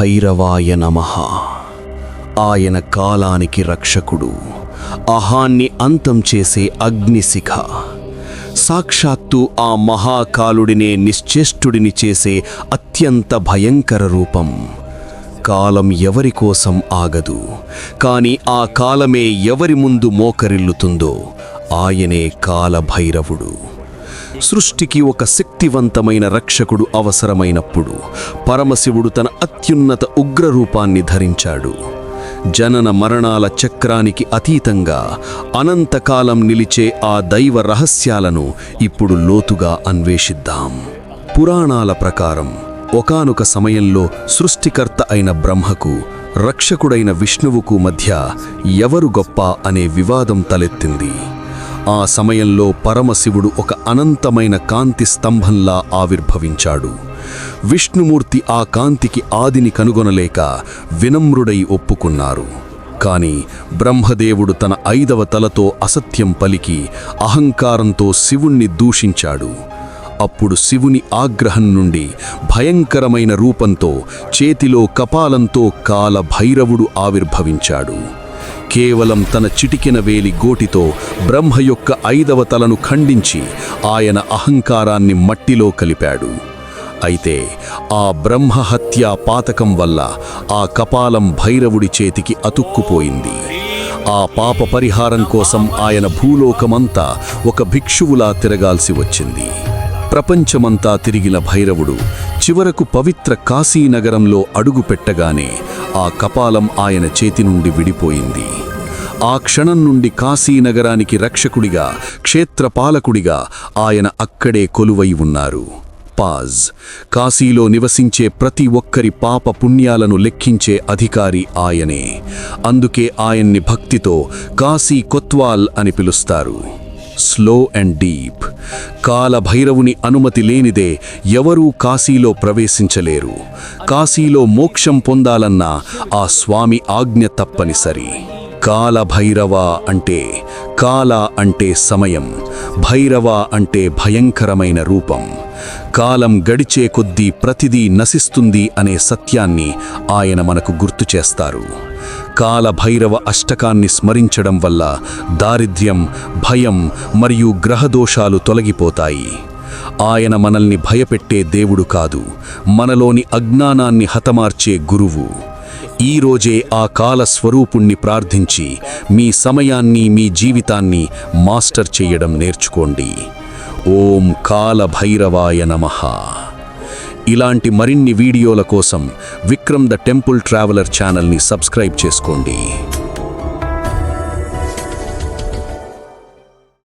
భైరవాయ నమ. ఆయన కాలానికి రక్షకుడు. అహాన్ని అంతం చేసే అగ్నిశిఖ. సాక్షాత్తు ఆ మహాకాలుడినే నిశ్చేష్టుడిని చేసే అత్యంత భయంకర రూపం. కాలం ఎవరి కోసం ఆగదు. కాని ఆ కాలమే ఎవరి ముందు మోకరిల్లుతుందో ఆయనే కాలభైరవుడు. సృష్టికి ఒక శక్తివంతమైన రక్షకుడు అవసరమైనప్పుడు పరమశివుడు తన అత్యున్నత ఉగ్రరూపాన్ని ధరించాడు. జనన మరణాల చక్రానికి అతీతంగా అనంతకాలం నిలిచే ఆ దైవ రహస్యాలను ఇప్పుడు లోతుగా అన్వేషిద్దాం. పురాణాల ప్రకారం ఒకానొక సమయంలో సృష్టికర్త అయిన బ్రహ్మకు రక్షకుడైన విష్ణువుకు మధ్య ఎవరు గొప్ప అనే వివాదం తలెత్తింది. ఆ సమయంలో పరమశివుడు ఒక అనంతమైన కాంతి స్తంభంలా ఆవిర్భవించాడు. విష్ణుమూర్తి ఆ కాంతికి ఆదిని కనుగొనలేక వినమ్రుడై ఒప్పుకున్నారు. కాని బ్రహ్మదేవుడు తన ఐదవ తలతో అసత్యం పలికి అహంకారంతో శివుణ్ణి దూషించాడు. అప్పుడు శివుని ఆగ్రహం నుండి భయంకరమైన రూపంతో చేతిలో కపాలంతో కాల భైరవుడు ఆవిర్భవించాడు. కేవలం తన చిటికిన వేలి గోటితో బ్రహ్మ యొక్క ఐదవ తలను ఖండించి ఆయన అహంకారాన్ని మట్టిలో కలిపాడు. అయితే ఆ బ్రహ్మహత్యా పాతకం వల్ల ఆ కపాలం భైరవుడి చేతికి అతుక్కుపోయింది. ఆ పాప పరిహారం కోసం ఆయన భూలోకమంతా ఒక భిక్షువులా తిరగాల్సి వచ్చింది. ప్రపంచమంతా తిరిగిన భైరవుడు చివరకు పవిత్ర కాశీనగరంలో అడుగుపెట్టగానే ఆ కపాలం ఆయన చేతి నుండి విడిపోయింది. ఆ క్షణం నుండి కాశీనగరానికి రక్షకుడిగా క్షేత్రపాలకుడిగా ఆయన అక్కడే కొలువై ఉన్నారు. పాజ్ కాశీలో నివసించే ప్రతి ఒక్కరి పాప పుణ్యాలను లెక్కించే అధికారి ఆయనే. అందుకే ఆయన్ని భక్తితో కాశీ కొత్వాల్ అని పిలుస్తారు. స్లో అండ్ డీప్ కాలభైరవుని అనుమతి లేనిదే ఎవరూ కాశీలో ప్రవేశించలేరు. కాశీలో మోక్షం పొందాలన్నా ఆ స్వామి ఆజ్ఞ తప్పనిసరి. కాలభైరవ అంటే కాల అంటే సమయం. భైరవ అంటే భయంకరమైన రూపం. కాలం గడిచే కొద్దీ ప్రతిదీ నశిస్తుంది అనే సత్యాన్ని ఆయన మనకు గుర్తు చేస్తారు. కాలభైరవ అష్టకాన్ని స్మరించడం వల్ల దారిద్ర్యం భయం మరియు గ్రహదోషాలు తొలగిపోతాయి. ఆయన మనల్ని భయపెట్టే దేవుడు కాదు మనలోని అజ్ఞానాన్ని హతమార్చే గురువు. ఈ రోజే ఆ కాల స్వరూపుణ్ణి ప్రార్థించి మీ సమయాన్ని మీ జీవితాన్ని మాస్టర్ చేయడం నేర్చుకోండి. ఓం కాల భైరవాయ నమః. ఇలాంటి మరిన్ని వీడియోల కోసం విక్రమ్ ద టెంపుల్ ట్రావెలర్ ఛానల్ని సబ్స్క్రైబ్ చేసుకోండి.